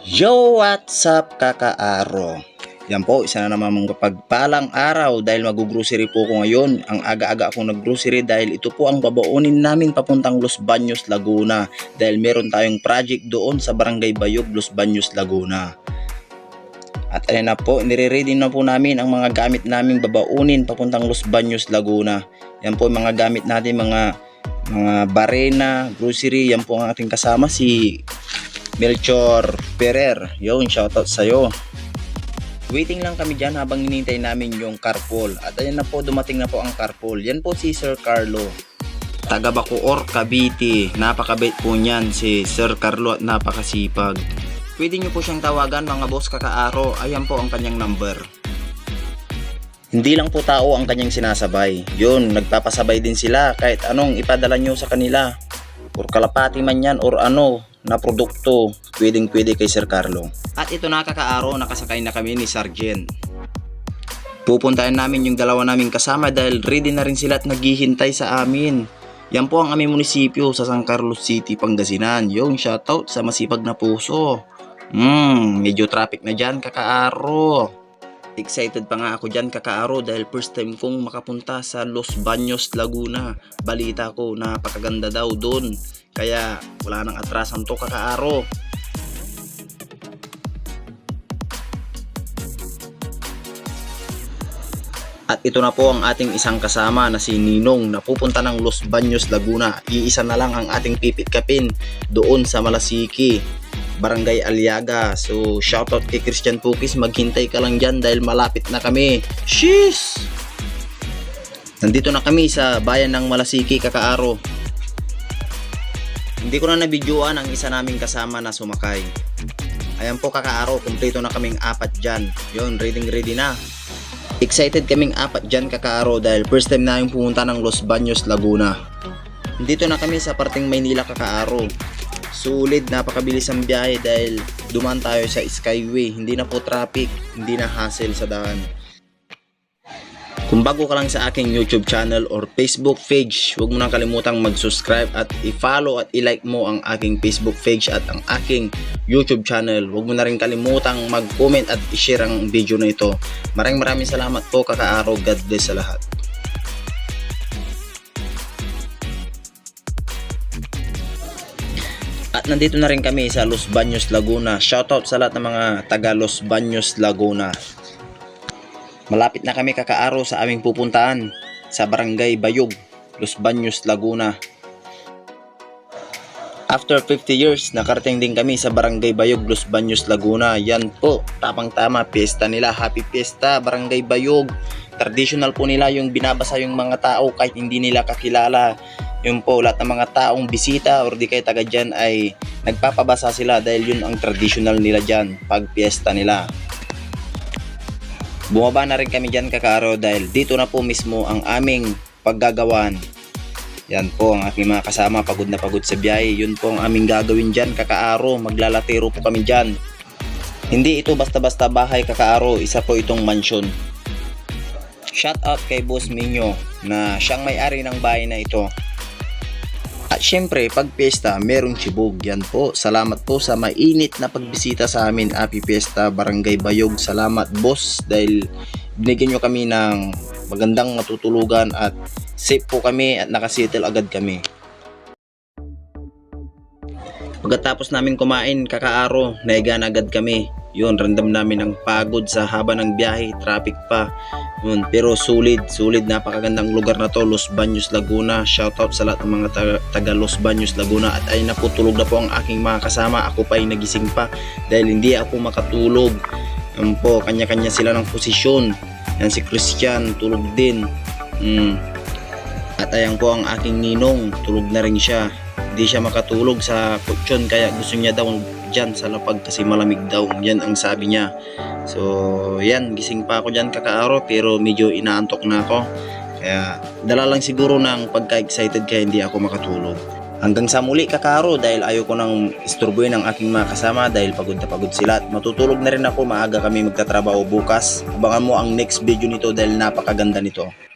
Yo, what's up kakaaro? Yan po, isa na naman mong pagpalang araw dahil mag-grocery po ko ngayon. Ang aga-aga akong nag-grocery dahil ito po ang babaunin namin papuntang Los Baños, Laguna. Dahil meron tayong project doon sa Barangay Bayog, Los Baños, Laguna. At ayun na po, nire-ready na po namin ang mga gamit naming babaunin papuntang Los Baños, Laguna. Yan po mga gamit natin, mga mga barena, grocery. Yan po ang ating kasama si Melchor Ferrer. Yun, shoutout sa'yo. Waiting lang kami dyan habang hinintay namin yung carpool. At ayan na po, dumating na po ang carpool. Yan po si Sir Carlo. Taga Bacoor, Cavite. Napakabait po niyan si Sir Carlo at napakasipag. Pwede nyo po siyang tawagan mga boss kakaaro. Ayan po ang kanyang number. Hindi lang po tao ang kanyang sinasabay. Yun, nagpapasabay din sila kahit anong ipadala nyo sa kanila. Or kalapati man yan or ano na produkto, pwedeng pwede kay Sir Carlo. At ito na kakaaro, nakasakay na kami ni Sergeant. Pupuntahan namin yung dalawa naming kasama dahil ready na rin sila at naghihintay sa amin. Yan po ang aming munisipyo sa San Carlos City, Pangasinan. Yung shoutout sa masipag na puso. Hmm, medyo traffic na dyan, kakaaro. Excited pa nga ako dyan kakaaro dahil first time kong makapunta sa Los Baños, Laguna. Balita ko napakaganda daw doon. Kaya wala nang atrasan to kakaaro. At ito na po ang ating isang kasama na si Ninong na pupunta ng Los Baños, Laguna. Iisa na lang ang ating pipit kapin doon sa Malasiki. Barangay Aliaga. So, shoutout kay Christian Pukis. Maghintay ka lang dyan dahil malapit na kami. Sheesh! Nandito na kami sa bayan ng Malasiki, Kakaaro. Hindi ko na nabidyoan ang isa naming kasama na sumakay. Ayan po, Kakaaro. Kompleto na kaming apat dyan. Yun, ready ready na. Excited kaming apat dyan, Kakaaro, dahil first time namin pumunta ng Los Baños, Laguna. Dito na kami sa parting Maynila, Kakaaro. Sulit, napakabilis ang biyahe dahil duman tayo sa Skyway. Hindi na po traffic, hindi na hassle sa daan. Kung bago ka lang sa aking YouTube channel or Facebook page, huwag mo nang kalimutang mag-subscribe at i-follow at i-like mo ang aking Facebook page at ang aking YouTube channel. Huwag mo na rin kalimutang mag-comment at i-share ang video na ito. Maraming maraming salamat po kakaaraw. God bless sa lahat. At nandito na rin kami sa Los Baños, Laguna. Shoutout sa lahat ng mga taga Los Baños, Laguna. Malapit na kami kakaaro sa aming pupuntahan sa Barangay Bayog, Los Baños, Laguna. After 50 years, nakarating din kami sa Barangay Bayog, Los Baños, Laguna. Yan po, tapang-tama, piyesta nila. Happy Fiesta, Barangay Bayog. Traditional po nila yung binabasa yung mga tao kahit hindi nila kakilala. Yun po, lahat ng mga taong bisita or di kayo taga dyan ay nagpapabasa sila dahil yun ang traditional nila dyan pag piyesta nila. Bumaba na rin kami dyan kakaaro dahil dito na po mismo ang aming paggagawan. Yan po ang aking mga kasama, pagod na pagod sa biyahe. Yun po ang aming gagawin dyan kakaaro, maglalatero po kami dyan. Hindi ito basta-basta bahay kakaaro, isa po itong mansyon. Shout out kay Boss Minyo na siyang may-ari ng bahay na ito. At syempre, pag piyesta, merong chibog. Yan po. Salamat po sa mainit na pagbisita sa amin, Happy Fiesta, Barangay Bayog. Salamat, boss, dahil binigyan nyo kami ng magandang matutulugan at safe po kami at nakasettle agad kami. Pagkatapos namin kumain, kakaaro, naiga na agad kami. Yun, random namin ang pagod sa haba ng biyahe, traffic pa. Yun, pero sulit, sulit, napakagandang lugar na to, Los Baños, Laguna. Shoutout sa lahat ng mga taga, Los Baños, Laguna. At ay naputulog na po ang aking mga kasama. Ako pa ay nagising pa dahil hindi ako makatulog. Yan po, kanya-kanya sila ng posisyon. Yan si Christian, tulog din. Mm. At ayan po ang aking ninong, tulog na rin siya. Hindi siya makatulog sa kutsyon kaya gusto niya daw dyan sa lapag kasi malamig daw. Yan ang sabi niya. So, yan, gising pa ako dyan kakaaro pero medyo inaantok na ako. Kaya dala lang siguro ng pagka-excited kaya hindi ako makatulog. Hanggang sa muli kakaro dahil ayaw ko nang isturbuin ang aking mga kasama dahil pagod na pagod sila. At matutulog na rin ako, maaga kami magtatrabaho bukas. Abangan mo ang next video nito dahil napakaganda nito.